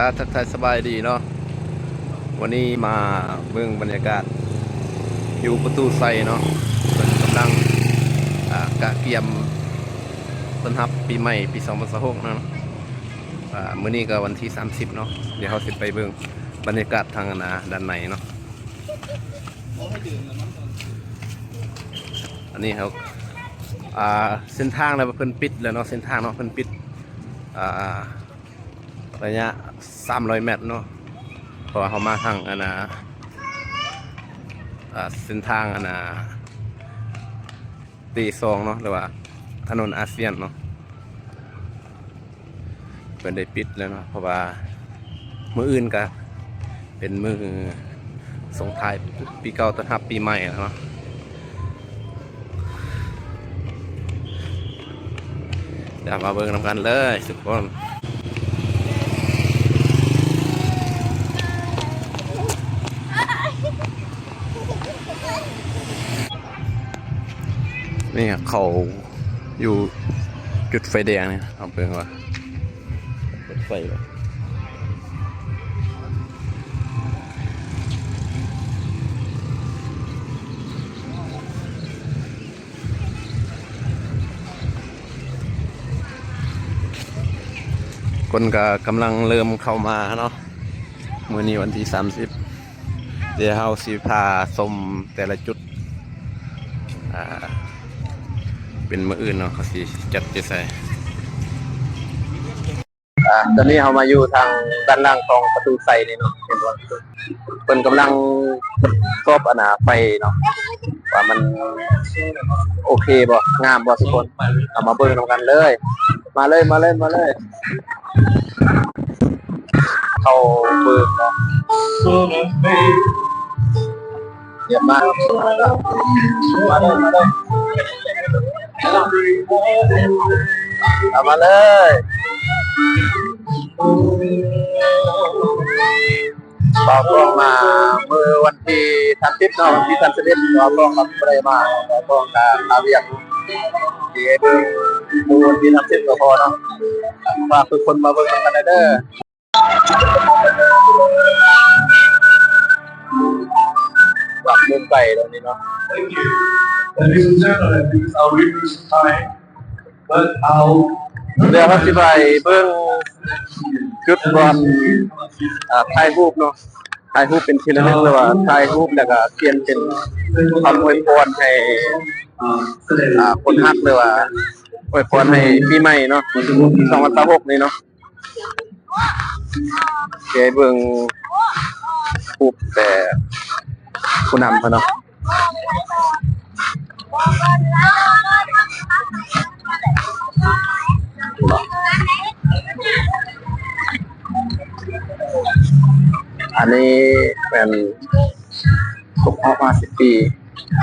อ่าทักทายสบายดีเนาะวันนี้มาเบิ่งบรรยากาศ อยู่ประตูไซเนาะเป็นกำลังกะเกียมต้นรับปีใหม่ปี2026นะมื้อนี้ก็วันที่ 30 เนาะเดี๋ยวเราสิไปเบิ่งบรรยากาศทางนาด้านในเนาะอันนี้ครับอ่าเส้นทางแล้วเพิ่นปิดแล้วเนาะเส้นทางเนาะเพิ่นปิดอ่า ระยะ 300 เมตรเนาะเพราะว่าเขามาทางอันนะเส้นทางอันนะตีซองเนาะหรือว่า ถนนอาเซียนเนาะเป็นได้ปิดแล้วเนาะเพราะว่ามืออื่นก็เป็นมือส่งท้ายปีเก่าต้อนรับปีใหม่แล้วเนาะเดี๋ยวมาเบิ่งนำกันเลยทุกคน นี่ครับเขาอยู่จุดไฟแดงเนี่ยเอาเปิงว่าเปิดไฟวะคนก็กำลังเริ่มเข้ามาเนาะมื้อนี้วันที่30เดี๋ยวเฮาสิพาชมแต่ละจุด อ่า เป็นมืออื่นเนาะเขาสิจัดจะใส่อ่าตอนนี้เรามาอยู่ทางด้านล่างของประตูใส่นี่เนาะเห็นว่าเป็นกำลังทบอนาไฟเนาะว่ามันโอเคบ่งามบ่ทุกคนเอามาเบิ่งนำกันเลย มาเลยมาเลยมาเลย เข้าเบิ่งเนาะเยี่ยมมากมาเลยมาเลย เอามาเลยบอกลงมาเมื่อวันที่ทันทิพย์เนาะวันที่ทันเสด็จบอกลงมาเปรมาบอกลงการลาเวียงที่ให้ดูดูวันที่ทันทิพย์ก็พอเนาะฝากทุกคนมาเบิ่งกันได้เด้อ มุมไก่ตรงนี้เนาะ Thank you. Ladies and gentlemen, this is our reverse time. But I'll เดี๋ยวเราสิไปเบิ่งจุดบอลอ่าถ่ายรูปเนาะถ่ายรูปเป็นทีละนิดเลยว่าถ่ายรูปแล้วก็เขียนเป็นคำอวยพรให้อ่าคนฮักเลยว่าอวยพรให้ปีใหม่เนาะ2026นี่เนาะโอเคเบิ่งรูปแต่ ผู้นำเพิ่นเนาะอันนี้เป็นครบรอบ50ปีไป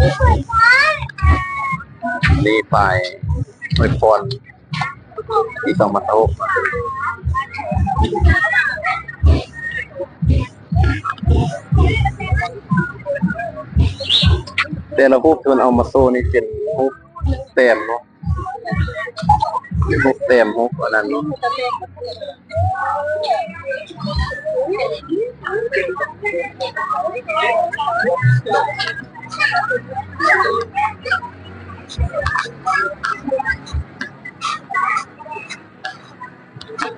รในตอนโรงงานนี่ไปอวยพรที่ต้องมาโต๊ะแต่ละรูปที่มันเอามาโซ่นี่เป็นรูปเต็มเนาะเป็นรูปเต็มรูปอันนั้นเ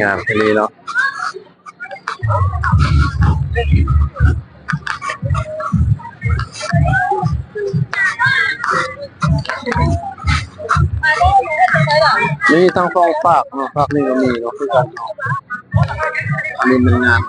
งามที่นี่เนาะนี่ทั้งฟองฝากเนาะฝากนี่ก็มีเนาะคือกันเนาะอันนี้มันงาม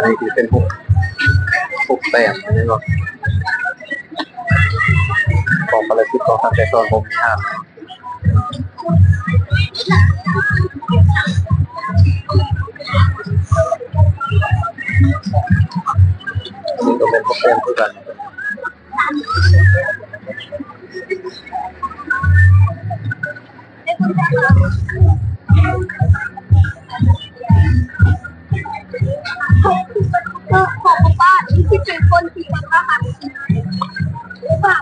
แต้มอันนี้เนาะของปรสิตของทางใจตอนผมมีห้ามนี่ก็เป็นพวกแต้มเพื่อกัน ก็ของป้าที่เป็นคนที่ทำอาหารป้า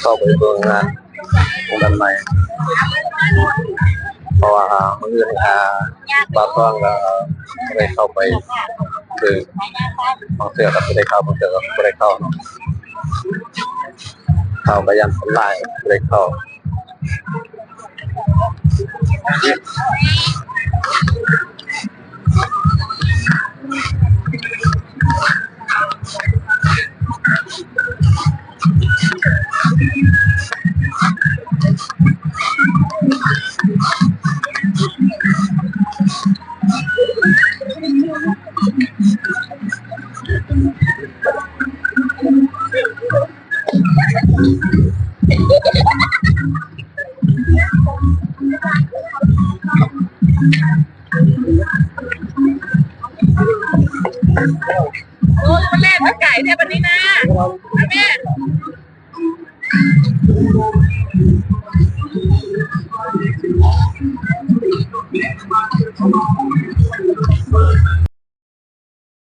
เข้าไปเบิ่งงานของด้านในเพราะว่าเมื่อคืนอาบาต้องก็ไม่ได้เข้าไปคือบางเสือก็ไม่ได้เข้าบางเสือก็ไม่ได้เข้าเนาะ เข้าไปยันสลายไม่ได้เข้า โอ้ยมันแรกมันไก่เนี่ยวันนี้นะแม่